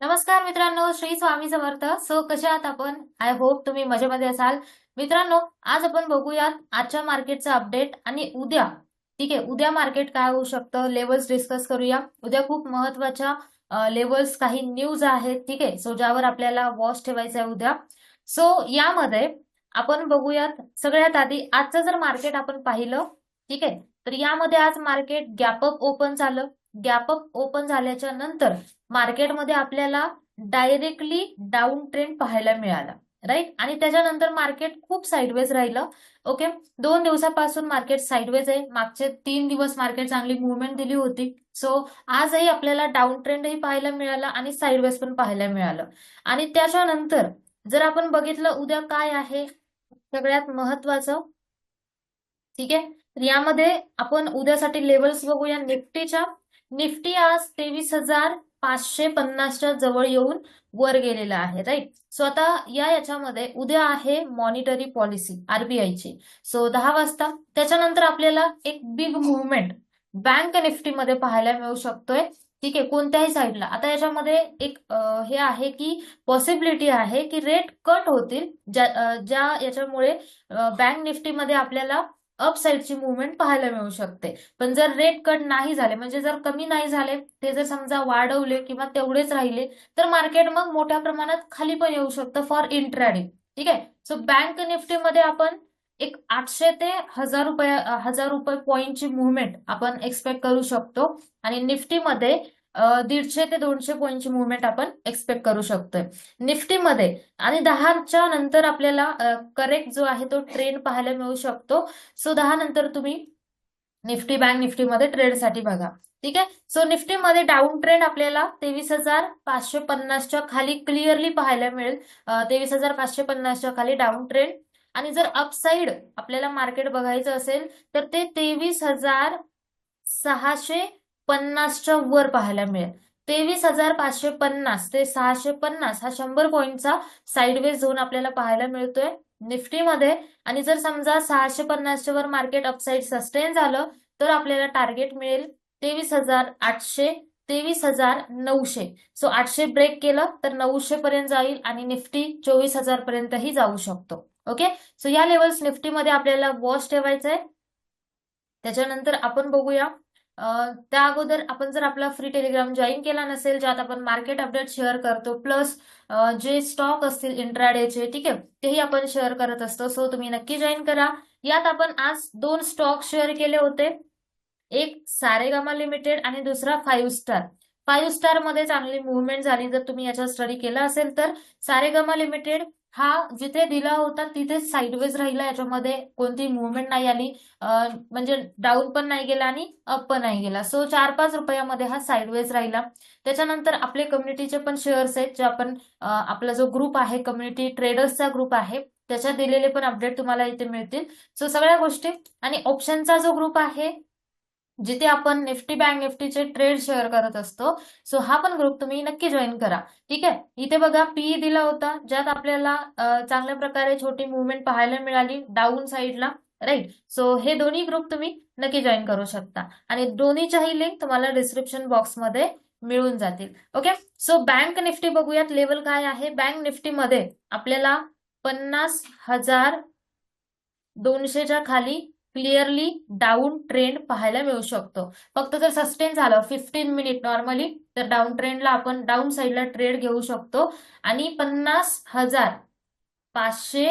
नमस्कार मित्रांनो श्री स्वामी समर्थ. सो कशा आहात आपण? आय होप तुम्ही मजेमध्ये असाल. मित्रांनो आज आपण बघूयात आजच्या मार्केटचा अपडेट आणि उद्या. ठीक आहे उद्या मार्केट काय होऊ शकतं? लेवल्स डिस्कस करूया. उद्या खूप महत्त्वाच्या लेवल्स काही न्यूज आहेत. ठीक आहे सो ज्यावर आपल्याला वॉच ठेवायचं आहे उद्या. सो यामध्ये आपण बघूयात सगळ्यात आधी आजचं जर मार्केट आपण पाहिलं ठीक आहे तर यामध्ये आज मार्केट गॅपअप ओपन झालं. गॅपअप ओपन झाल्याच्यानंतर मार्केटमध्ये आपल्याला डायरेक्टली डाऊन ट्रेंड पाहायला मिळाला राईट? आणि त्याच्यानंतर मार्केट खूप साईडवेज राहिलं ओके? दोन दिवसापासून मार्केट साईडवेज आहे. मागचे तीन दिवस मार्केट चांगली मुवमेंट दिली होती. सो आजही आपल्याला डाऊन ट्रेंडही पाहायला मिळाला आणि साईडवेज पण पाहायला मिळालं. आणि त्याच्यानंतर जर आपण बघितलं उद्या काय आहे सगळ्यात महत्वाचं ठीक आहे? तर यामध्ये आपण उद्यासाठी लेवल्स बघूया. निफ्टीच्या निफ्टी आज तेवीस हजार पाचशे पन्नासच्या जवळ येऊन वर गेलेला आहे राईट सो आता या याच्यामध्ये उद्या आहे मॉनिटरी पॉलिसी आरबीआयची सो दहा वाजता. त्याच्यानंतर आपल्याला एक बिग मुवमेंट बँक निफ्टीमध्ये पाहायला मिळू शकतोय. ठीक आहे कोणत्याही साईडला आता याच्यामध्ये एक हे आहे की पॉसिबिलिटी आहे की रेट कट होतील ज्या ज्या याच्यामुळे बँक निफ्टीमध्ये आपल्याला अप साईडची मुवमेंट पाहायला मिळू शकते. पण जर रेट कट नाही झाले म्हणजे जर कमी नाही झाले ते जर समजा वाढवले किंवा तेवढेच राहिले तर मार्केट मग मोठ्या प्रमाणात खाली पण येऊ शकतं फॉर इंट्राडे ठीक आहे? सो बँक निफ्टीमध्ये आपण एक आठशे ते हजार रुपये हजार रुपये पॉईंटची मुवमेंट आपण एक्सपेक्ट करू शकतो. आणि निफ्टीमध्ये दीडशे ते दोनशे पॉईंटची मुवमेंट आपण एक्सपेक्ट करू शकतोय. निफ्टीमध्ये आणि दहाच्या नंतर आपल्याला करेक्ट जो आहे तो ट्रेंड पाहायला मिळू शकतो. सो दहा नंतर तुम्ही निफ्टी बँक निफ्टीमध्ये ट्रेडसाठी बघा. ठीक आहे? सो निफ्टीमध्ये डाऊन ट्रेंड आपल्याला तेवीस हजार पाचशे पन्नासच्या खाली क्लिअरली पाहायला मिळेल. तेवीस हजार पाचशे पन्नासच्या खाली डाऊन ट्रेंड आणि जर अपसाईड आपल्याला मार्केट बघायचं असेल तर ते तेवीस हजार सहाशे पन्नासच्या वर पाहायला मिळेल. तेवीस हजार पाचशे पन्नास ते सहाशे पन्नास हा शंभर पॉईंटचा साईडवेज झोन आपल्याला पाहायला मिळतोय. निफ्टीमध्ये आणि जर समजा सहाशे पन्नासच्या वर मार्केट अपसाईड सस्टेन झालं तर आपल्याला टार्गेट मिळेल तेवीस हजार आठशे तेवीस हजार नऊशे. सो आठशे ब्रेक केलं तर नऊशे पर्यंत जाईल आणि निफ्टी चोवीस हजार पर्यंतही जाऊ शकतो. ओके सो या लेवल्स निफ्टीमध्ये आपल्याला वॉश ठेवायचा आहे त्याच्यानंतर आपण बघूया. त्या अगोदर आपण जर आपला फ्री टेलिग्राम जॉईन केला नसेल ज्यात आपण मार्केट अपडेट शेअर करतो प्लस जे स्टॉक असतील इंट्राडेचे ठीक आहे तेही आपण शेअर करत असतो. सो तुम्ही नक्की जॉईन करा. यात आपण आज दोन स्टॉक शेअर केले होते. एक सारेगामा लिमिटेड आणि दुसरा फाईव्ह स्टार फाईव्ह स्टारमध्ये चांगली मुवमेंट झाली. जर तुम्ही याचा स्टडी केला असेल तर सारेगामा लिमिटेड हा जिथे दिला होता तिथेच साईडवेज राहिला याच्यामध्ये कोणती मुवमेंट नाही आली. म्हणजे डाऊन पण नाही गेला आणि अप पण नाही गेला. सो चार पाच रुपयामध्ये हा साईडवेज राहिला. त्याच्यानंतर आपले कम्युनिटीचे पण शेअर्स आहेत जे आपण आपला जो ग्रुप आहे कम्युनिटी ट्रेडर्सचा ग्रुप आहे त्याच्यात दिलेले पण अपडेट तुम्हाला इथे मिळतील. सो सगळ्या गोष्टी आणि ऑप्शनचा जो ग्रुप आहे जिथे आपण निफ्टी बँक निफ्टीचे ट्रेड शेअर करत असतो सो हा पण ग्रुप तुम्ही नक्की जॉईन करा. ठीक आहे? इथे बघा पीई दिला होता ज्यात आपल्याला चांगल्या प्रकारे छोटी मुवमेंट पाहायला मिळाली डाऊन साईडला राईट सो हे दोन्ही ग्रुप तुम्ही नक्की जॉईन करू शकता. आणि दोन्हीच्याही लिंक तुम्हाला डिस्क्रिप्शन बॉक्समध्ये मिळून जातील. ओके सो बँक निफ्टी बघूयात लेवल काय आहे? बँक निफ्टीमध्ये आपल्याला पन्नास हजार दोनशेच्या खाली क्लिअरली डाऊन ट्रेंड पाहायला मिळू शकतो. फक्त जर सस्टेन झालं फिफ्टीन मिनिट नॉर्मली तर डाऊन ट्रेंडला आपण डाऊन साईडला ट्रेड घेऊ शकतो. आणि पन्नास हजार पाचशे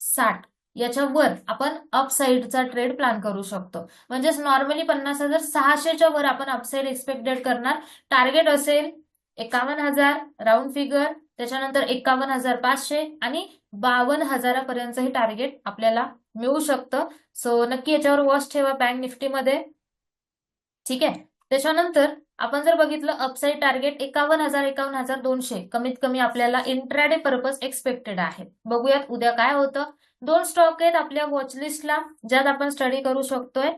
साठ याच्यावर आपण अपसाईडचा ट्रेड प्लॅन करू शकतो. म्हणजेच नॉर्मली पन्नास हजार सहाशेच्या वर आपण अपसाईड एक्सपेक्टेड करणार. टार्गेट असेल एकावन्न हजार राऊंड फिगर त्याच्यानंतर एकावन्न हजार पाचशे आणि बावन्न हजारापर्यंतही टार्गेट आपल्याला मिळू शकतं. सो नक्की याच्यावर वॉच ठेवा बँक निफ्टीमध्ये. ठीक आहे? त्याच्यानंतर आपण जर बघितलं अपसाईड टार्गेट एकावन्न हजार एकावन्न हजार दोनशे. कमीत कमी आपल्याला इंट्राडे पर्पज एक्सपेक्टेड आहे. बघूयात उद्या काय होतं. दोन स्टॉक आहेत आपल्या वॉचलिस्टला ज्यात आपण स्टडी करू शकतोय.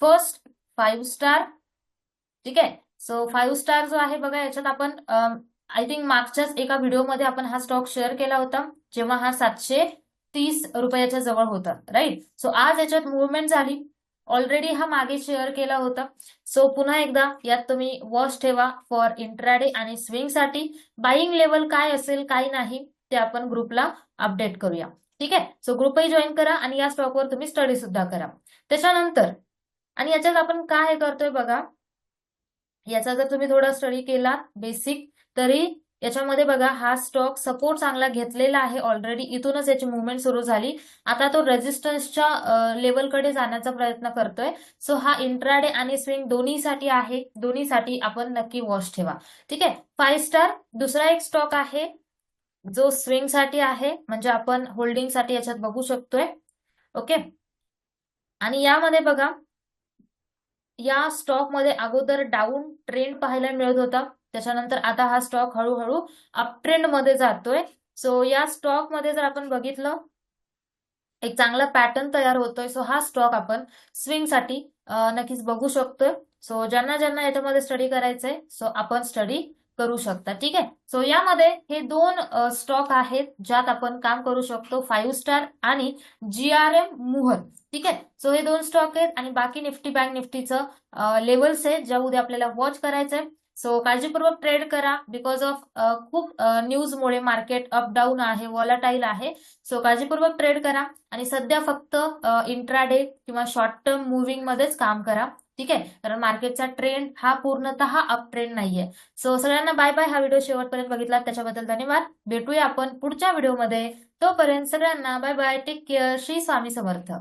फर्स्ट फाईव्ह स्टार ठीक आहे? सो फाईव्ह स्टार जो आहे बघा याच्यात आपण um, आय थिंक मागच्याच एका व्हिडिओमध्ये आपण हा स्टॉक शेअर केला होता. जेव्हा हा सातशे तीस रुपयाच्या जवळ होता राईट सो आज याच्यात मुवमेंट झाली. ऑलरेडी हा मागे शेअर केला होता. सो पुन्हा एकदा यात तुम्ही वॉच ठेवा फॉर इंट्राडे आणि स्विंगसाठी. बाईंग लेवल काय असेल काय नाही ते आपण ग्रुपला अपडेट करूया. ठीक आहे? सो ग्रुपही जॉईन करा आणि या स्टॉकवर तुम्ही स्टडी सुद्धा करा. त्याच्यानंतर आणि याच्यात आपण काय करतोय बघा? याचा जर तुम्ही थोडा स्टडी केला बेसिक तरी याच्यामध्ये बघा हा स्टॉक सपोर्ट चांगला घेतलेला आहे ऑलरेडी इथूनच याची मुवमेंट सुरू झाली. आता तो रेजिस्टन्सच्या लेवलकडे जाण्याचा प्रयत्न करतोय. सो हा इंट्राडे आणि स्विंग दोन्हीसाठी आहे. दोन्हीसाठी आपण नक्की वॉच ठेवा. ठीक आहे? फाईव्ह स्टार दुसरा एक स्टॉक आहे. जो स्विंगसाठी आहे. म्हणजे आपण होल्डिंगसाठी याच्यात बघू शकतोय. ओके? आणि यामध्ये बघा या स्टॉकमध्ये अगोदर डाऊन ट्रेंड पाहायला मिळत होता. त्याच्यानंतर आता हा स्टॉक हळूहळू अपट्रेंडमध्ये जातोय. सो या स्टॉकमध्ये जर आपण बघितलं एक चांगला पॅटर्न तयार होतोय. सो हा स्टॉक आपण स्विंगसाठी नक्कीच बघू शकतोय. सो ज्यांना ज्यांना याच्यामध्ये स्टडी करायचंय सो आपण स्टडी करू शकता. ठीक आहे? सो यामध्ये हे दोन स्टॉक आहेत ज्यात आपण काम करू शकतो फाईव्ह स्टार आणि जी आर एम मुहर ठीक आहे? सो हे दोन स्टॉक आहेत आणि बाकी निफ्टी बँक निफ्टीचं लेवल्स आहेत ज्या उद्या आपल्याला वॉच करायचंय. सो काळजीपूर्वक ट्रेड करा बिकॉज ऑफ खूप न्यूजमुळे मार्केट अप डाऊन आहे वॉलाटाईल आहे. सो काळजीपूर्वक ट्रेड करा आणि सध्या फक्त इंट्राडे किंवा शॉर्ट टर्म मुव्हिंग मध्येच काम करा. ठीक आहे? कारण मार्केटचा ट्रेंड हा पूर्णतः अप ट्रेंड नाहीये. सो सगळ्यांना बाय बाय हा व्हिडिओ शेवटपर्यंत बघितला त्याच्याबद्दल धन्यवाद. भेटूया आपण पुढच्या व्हिडिओमध्ये तोपर्यंत सगळ्यांना bye bye take care Shri Swami Samarth.